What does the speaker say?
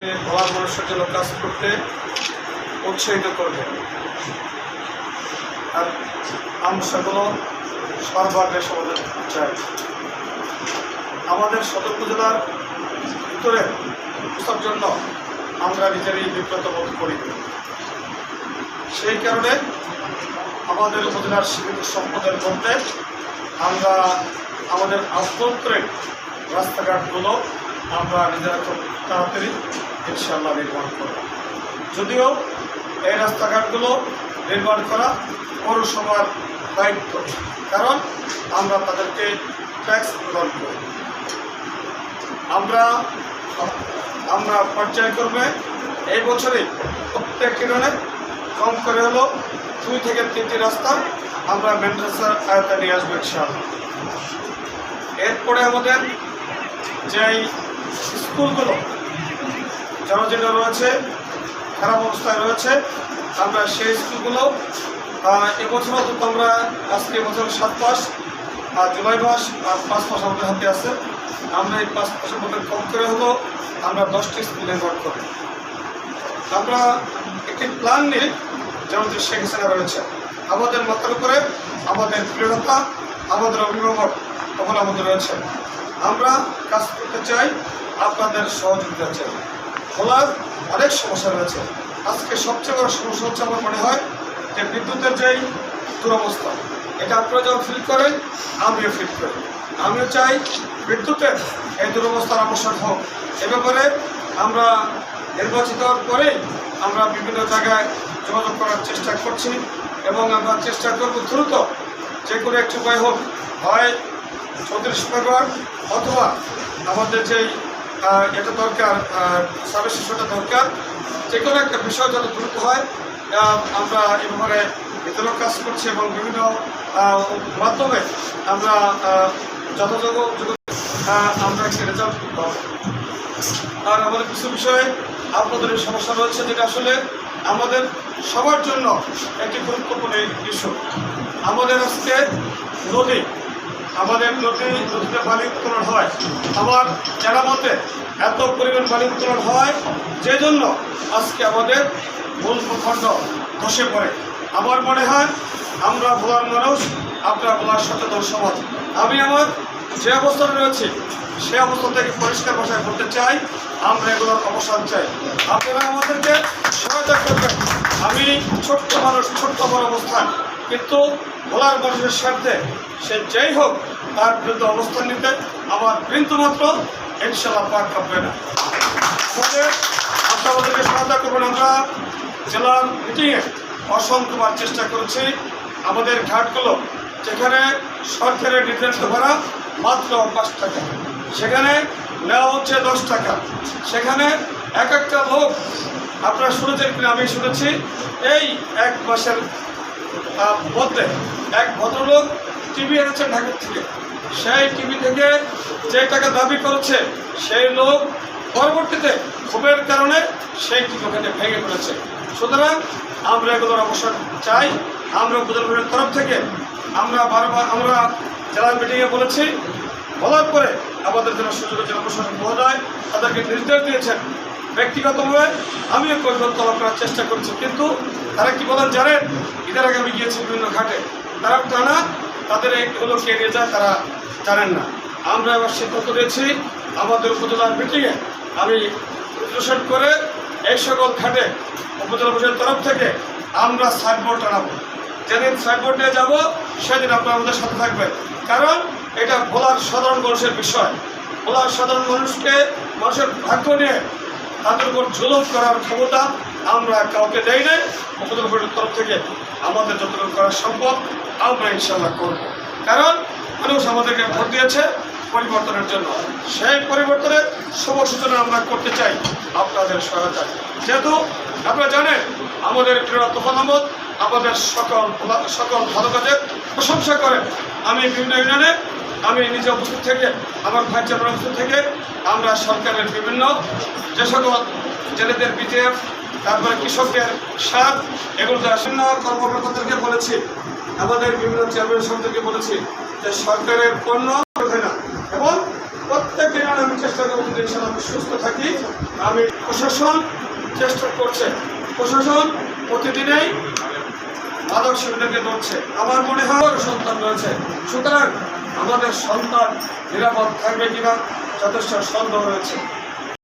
ভোলার মানুষের জন্য কাজ করতে উৎসাহিত করবে। আর আমরা সেগুলো সর্বাগ্রে সমাধান চাই। আমাদের সদর উপজেলার ভিতরে সব জন্য আমরা নিজেরই বিব্রত বোধ করি। সেই কারণে আমাদের উপজেলার সীমিত সম্পদের মধ্যে আমরা আমাদের আভ্যন্তরীণ রাস্তাঘাটগুলো আমরা নিজেরা খুব তাড়াতাড়ি ইনশাল্লাহ নির্মাণ করব। যদিও এই রাস্তাঘাটগুলো নির্মাণ করা পৌরসভার দায়িত্ব, কারণ আমরা তাদেরকে ট্যাক্স প্রদান করি আমরা আমরা পর্যায়ক্রমে এই বছরে প্রত্যেক কিরণে কম করে হলো দুই থেকে তিনটি রাস্তা আমরা মেন্টেন্সের আয়তা নিয়ে আসব ইনশাআল্লাহ। এরপরে আমাদের যেই স্কুলগুলো। যেন যেটা রয়েছে, খারাপ অবস্থায় রয়েছে। আমরা সেই স্কুলগুলো এবছর অন্তত আমরা আজকে এবছর সাত মাস আর জুলাই মাস আর পাঁচ মাস আমাদের হাতে আছে। আমরা এই পাঁচ মাসের মধ্যে কম করে হলো, আমরা দশটি স্কুল নির্মাণ করি। আমরা একটি প্ল্যান নিয়ে যেমন যে শেখ হাসিনা রয়েছে, আমাদের মাথার উপরে আমাদের প্রিয়তা আমাদের অভিভাবক তখন আমাদের রয়েছে। আমরা কাজ করতে চাই, আপনাদের সহযোগিতা চাই। খোলার অনেক সমস্যা রয়েছে। আজকে সবচেয়ে বড় সমস্যা হচ্ছে আমার মনে হয় যে বিদ্যুতের যেই দুরবস্থা, এটা আপনারা যখন ফিল করেন, আমিও ফিল করি। আমিও চাই বিদ্যুতের এই দুরবস্থার অবসান হোক। এ ব্যাপারে আমরা নির্বাচিত হওয়ার পরেই আমরা বিভিন্ন জায়গায় যোগাযোগ করার চেষ্টা করছি এবং আমরা চেষ্টা করব দ্রুত যে কোনো একটি উপায় হোক। হয় মেগাওয়াট অথবা আমাদের যেই এটা দরকার সার্ভিস সিস্টেমটা দরকার। যে কোনো একটা বিষয় যত দ্রুত হয় আমরা এ ব্যাপারে বিতরণ কাজ করছি এবং বিভিন্ন মাধ্যমে আমরা যথাযথ আমরা একটি রেজাল্ট পাবো। আর আমাদের কিছু বিষয়ে আপনাদের সমস্যা রয়েছে যেটা আসলে আমাদের সবার জন্য একটি গুরুত্বপূর্ণ ইস্যু। আমাদের আজকে নদী আমাদের নদী নদীতে পানি উত্তোলন হয়। আমার জানা মতে এত পরিমাণ পানি উত্তোলন হয় যে জন্য আজকে আমাদের মূল প্রখণ্ড ধসে পড়ে। আমার মনে হয় আমরা ভোলার মানুষ, আপনার ভোলার সচেতন সমাজ। আমি আমার যে অবস্থানে রয়েছে, সে অবস্থা থেকে পরিষ্কার ভাষায় বলতে চাই, আমরা এগুলোর অবসান চাই। আপনারা আমাদেরকে সহায়তা করবেন। আমি ছোট্ট মানুষ, ছোট্ট বড় অবস্থান। কিন্তু ভোলার মানুষের স্বার্থে সে যেই হোক তার বিরুদ্ধে অবস্থান নিতে আমার বিন্দু মাত্র ইনশাল্লাহ পাক কাঁপবে না। আমাদেরকে সহায়তা করবেন আমরা। জেলার মিটিংয়ে অসংখ্যবার চেষ্টা করেছি। আমাদের ঘাটগুলো যেখানে সরকারের নির্ধারিত ভাড়া মাত্র পাঁচ টাকা। সেখানে নেওয়া হচ্ছে দশ টাকা। সেখানে এক একটা লোক আপনারা শুনেছেন কিনা আমি শুনেছি, এই এক মাসের মধ্যে এক ভদ্রলোক টিভি এনেছেন ঢাকা থেকে। সেই টিভি থেকে যে টাকা দাবি করেছে, সেই লোক পরবর্তীতে ক্ষোভের কারণে সেই টিভি ওখানে ভেঙে পড়েছে। সুতরাং আমরা এগুলোর অবসর চাই। আমরা উপজেলার তরফ থেকে আমরা বারবার আমরা জেলা মিটিংয়ে বলেছি, বলার পরে আমাদের জন্য সুযোগ জেলা প্রশাসন মহোদয় তাদেরকে নির্দেশ দিয়েছেন ব্যক্তিগতভাবে আমিও কৈফত তলব করার চেষ্টা করছি। কিন্তু তারা কি বলেন, জানেন, ঈদের আগে আমি গিয়েছি বিভিন্ন ঘাটে। তারা টানা তাদের এগুলো কে নিয়ে যায় তারা জানেন না। আমরা এবার সিদ্ধান্ত নিয়েছি, আমাদের উপজেলার মিটিংয়ে আমি রিজুলেশন করে এই সকল ঘাটে, উপজেলা পরিষদের তরফ থেকে আমরা সাইনবোর্ড টানাবো যেদিন সাইনবোর্ড নিয়ে যাব, সেদিন আপনারা আমাদের সাথে থাকবেন। কারণ এটা ভোলার সাধারণ মানুষের বিষয়। ভোলার সাধারণ মানুষকে, মানুষের ভাগ্য নিয়ে তাদের উপর জুলুম করার ক্ষমতা আমরা কাউকে দেই নাই। পরিষদের তরফ থেকে আমাদের যতটুকু করা সম্ভব, আমরা ইনশাল্লাহ করব। কারণ মানুষ আমাদেরকে ভোট দিয়েছে পরিবর্তনের জন্য। সেই পরিবর্তনের শুভ সূচনা আমরা করতে চাই আপনাদের সহায়তা যেহেতু আপনারা জানেন, আমাদের প্রিয় তোফান আমাদের সকল সকল ভালো কাজের প্রশংসা করেন। আমি বিভিন্ন ইউনিয়নে আমি নিজে উপস্থিত থেকে, আমার ভাই চেয়ারম্যান থেকে, আমরা সরকারের বিভিন্ন যে সকল জেলেদের বিটিএফ, তারপরে কৃষকদের সার, এগুলো বিভিন্ন কর্মকর্তাদেরকে বলেছি, আমাদের বিভিন্ন চেয়ারম্যান সমিতিকে বলেছি যে সরকারের পণ্য হয় না। এবং প্রত্যেক ইউনিয়নে আমি চেষ্টা করব ইনশাল্লাহ আমি সুস্থ থাকি। আমি প্রশাসন চেষ্টা করছে। প্রশাসন প্রতিদিনেই সেবীদেরকে ধরছে। আমার মনে হয় সন্তান রয়েছে। সুতরাং আমাদের সন্তান নিরাপদ থাকবে কিনা যথেষ্ট সন্দেহ রয়েছে।